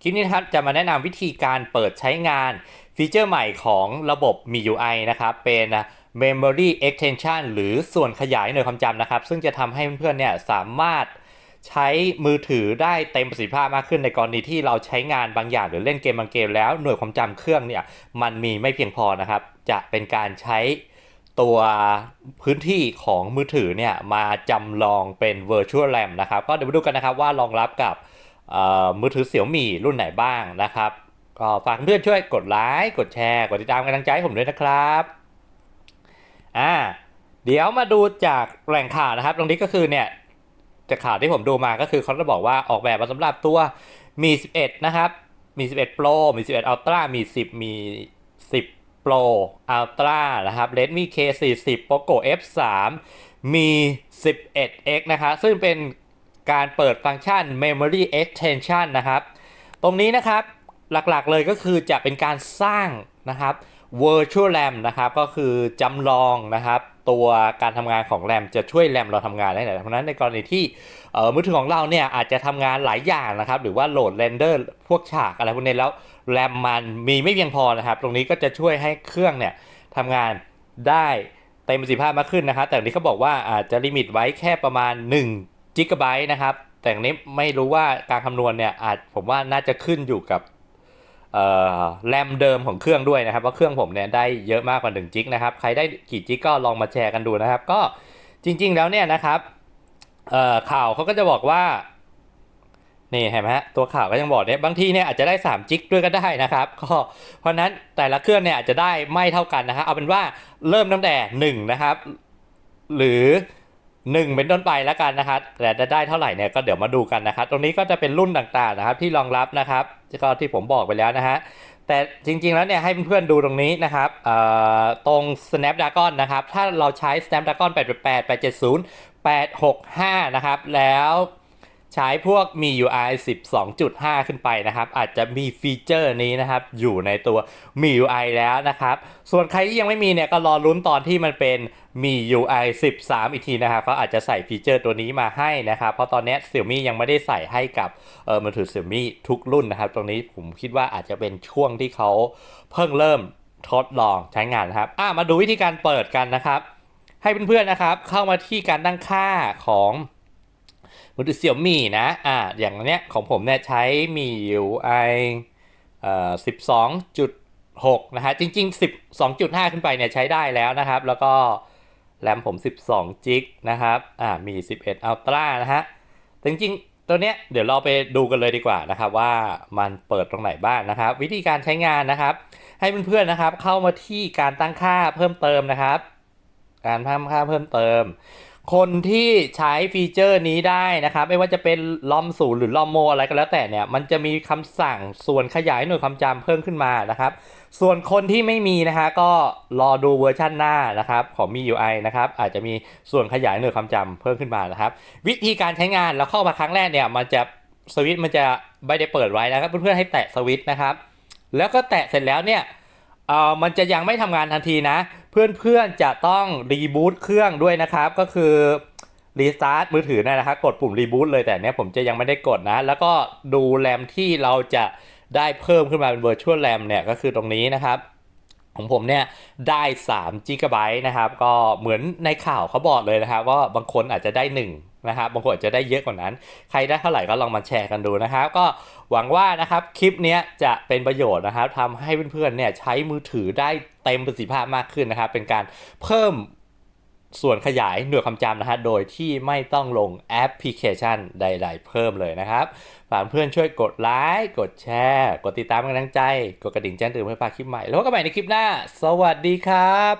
คลิปนี้นะครับจะมาแนะนำวิธีการเปิดใช้งานฟีเจอร์ใหม่ของระบบ MIUI นะครับ เป็น Memory Extension หรือส่วนขยายหน่วยความจำนะครับ ซึ่งจะทำให้เพื่อนๆเนี่ยสามารถใช้มือถือได้เต็มประสิทธิภาพมากขึ้นในกรณีที่เราใช้งานบางอย่าง หรือเล่นเกมบางเกมแล้วหน่วยความจำเครื่องเนี่ยมันมีไม่เพียงพอนะครับ จะเป็นการใช้ตัวพื้นที่ของมือถือเนี่ยมาจำลองเป็น Virtual RAM นะครับ ก็เดี๋ยวมาดูกันนะครับว่ารองรับกับ มือถือเสี่ยวมี่รุ่นไหนบ้างนะครับ ก็ฝากเพื่อนช่วยกดไลค์กดแชร์ กดติดตามกำลังใจให้ผมด้วยนะครับอ่าเดี๋ยวมาดูจากแหล่งข่าวนะครับ ตรงนี้ก็คือเนี่ยจากข่าวที่ผมดูมาก็คือเขาจะบอกว่าออกแบบมาสำหรับตัวมี 11 นะครับ มี 11 Pro มี 11 Ultra มี 10 มี 10 Pro Ultra นะครับ Redmi K40 Poco F3 มี 11X นะครับซึ่งเป็น การเปิดฟังก์ชัน Memory Extension นะครับ ตรงนี้นะครับหลักๆเลยก็คือจะเป็นการสร้างนะครับ Virtual RAM นะครับ ก็คือจำลองนะครับ ตัวการทำงานของแรมจะช่วยแรมเราทำงานได้ไหนเพราะนั้นในกรณีที่เออมือถือของเราเนี่ยอาจจะทำงานหลายอย่างนะครับ หรือว่าโหลดเรนเดอร์พวกฉากอะไรพวกนี้แล้วแรมมันมีไม่เพียงพอนะครับ ตรงนี้ก็จะช่วยให้เครื่องเนี่ยทำงานได้เต็มประสิทธิภาพมากขึ้นนะครับ แต่นี้เขาบอกว่าอาจจะลิมิตไว้แค่ประมาณ 1 g b นะครับ แต่อันนี้ไม่รู้ว่าการคำนวณเนี่ยอาจผมว่าน่าจะขึ้นอยู่กับแรมเดิมของเครื่องด้วยนะครับว่าเครื่องผมเนี่ยได้เยอะมากกว่า1จิกนะครับใครได้กี่จิกก็ลองมาแชร์กันดูนะครับ ก็จริง ๆแล้วเนี่ยนะครับข่าวเขาก็จะบอกว่านี่เห็นไหมฮะตัวข่าวก็ยังบอกเนี่ยบางทีเนี่ยอาจจะได้ 3 จิกด้วยก็ได้นะครับก็เพราะฉะนั้นแต่ละเครื่องเนี่ยอาจจะได้ไม่เท่ากันนะครับเอาเป็นว่าเริ่มตั้งแต่1นะครับหรือ 1 เป็นต้นไปแล้วกันนะครับแต่จะได้เท่าไหร่เนี่ยก็เดี๋ยวมาดูกันนะครับ ตรงนี้ก็จะเป็นรุ่นต่างๆนะครับที่รองรับนะครับก็ที่ผมบอกไปแล้วนะฮะแต่จริงๆแล้วเนี่ยให้เพื่อนๆดูตรงนี้นะครับตรง Snapdragon นะครับ ถ้าเราใช้ Snapdragon 888 870 865 นะครับ แล้ว ใช้พวกมี UI 12.5 ขึ้นไปนะครับ อาจจะมีฟีเจอร์นี้นะครับ อยู่ในตัวมี UI แล้วนะครับ ส่วนใครที่ยังไม่มีเนี่ยก็รอลุ้นตอนที่มันเป็นมี UI 13 อีกทีนะครับเขาอาจจะใส่ฟีเจอร์ตัวนี้มาให้นะครับ เพราะตอนนี้ Xiaomi ยังไม่ได้ใส่ให้กับเออมือถือ Xiaomi ทุกรุ่นนะครับ ตรงนี้ผมคิดว่าอาจจะเป็นช่วงที่เขาเพิ่งเริ่มทดลองใช้งานนะครับอะมาดูวิธีการเปิดกันนะครับ ให้เพื่อนๆนะครับ เข้ามาที่การตั้งค่าของ มือถือ Xiaomi นะอะอย่างเนี้ยของผมเนี่ยใช้มี UI เอ่อ12.6นะฮะจริงๆ 12.5 ขึ้นไปเนี่ยใช้ได้แล้วนะครับ แล้วก็แรมผม 12จิกนะครับอ่ามี 11 Ultra นะฮะจริงๆ ตัวเนี้ยเดี๋ยวเราไปดูกันเลยดีกว่านะครับ ว่ามันเปิดตรงไหนบ้างนะครับ วิธีการใช้งานนะครับ ให้เพื่อนๆนะครับ เข้ามาที่การตั้งค่าเพิ่มเติมนะครับ การเพิ่มค่าเพิ่มเติม คนที่ใช้ฟีเจอร์นี้ได้นะครับ ไม่ว่าจะเป็นลอมศูนย์หรือลอมโมอะไรก็แล้วแต่เนี่ย มันจะมีคำสั่งส่วนขยายหน่วยความจำเพิ่มขึ้นมานะครับ ส่วนคนที่ไม่มีนะฮะก็รอดูเวอร์ชันหน้านะครับ ของมี UI นะครับ อาจจะมีส่วนขยายหน่วยความจำเพิ่มขึ้นมานะครับ วิธีการใช้งานเราเข้ามาครั้งแรกเนี่ยมันจะสวิตช์มันจะไม่ได้เปิดไว้นะครับ เพื่อนๆให้แตะสวิตช์นะครับ แล้วก็แตะเสร็จแล้วเนี่ย เอ่อมันจะยังไม่ทำงานทันทีนะ เพื่อนๆจะต้องรีบูตเครื่องด้วยนะครับ ก็คือรีสตาร์ทมือถือนะครับกดปุ่มรีบูตเลยแต่เนี้ยผมจะยังไม่ได้กดนะ แล้วก็ดูแรมที่เราจะได้เพิ่มขึ้นมาเป็น Virtual RAM เนี่ยก็คือตรงนี้นะครับของผมเนี่ยได้3 g b นะครับ ก็เหมือนในข่าวเขาบอกเลยนะครับ ว่าบางคนอาจจะได้ 1 นะครับบางคนอาจจะได้เยอะกว่านั้น ใครได้เท่าไหร่ก็ลองมาแชร์กันดูนะครับ ก็หวังว่านะครับคลิปนี้จะเป็นประโยชน์นะครับทำให้เพื่อนๆเนี่ยใช้มือถือได้เต็มประสิทธิภาพมากขึ้นนะครับ เป็นการเพิ่มส่วนขยายหน่วยความจำนะฮะ โดยที่ไม่ต้องลงแอปพลิเคชันใด ๆ เพิ่มเลยนะครับฝากเพื่อนช่วยกดไลค์ กดแชร์ กดติดตามเป็นกำลังใจ กดกระดิ่งแจ้งเตือนเพื่อพาคลิปใหม่ แล้วพบกันใหม่ในคลิปหน้า สวัสดีครับ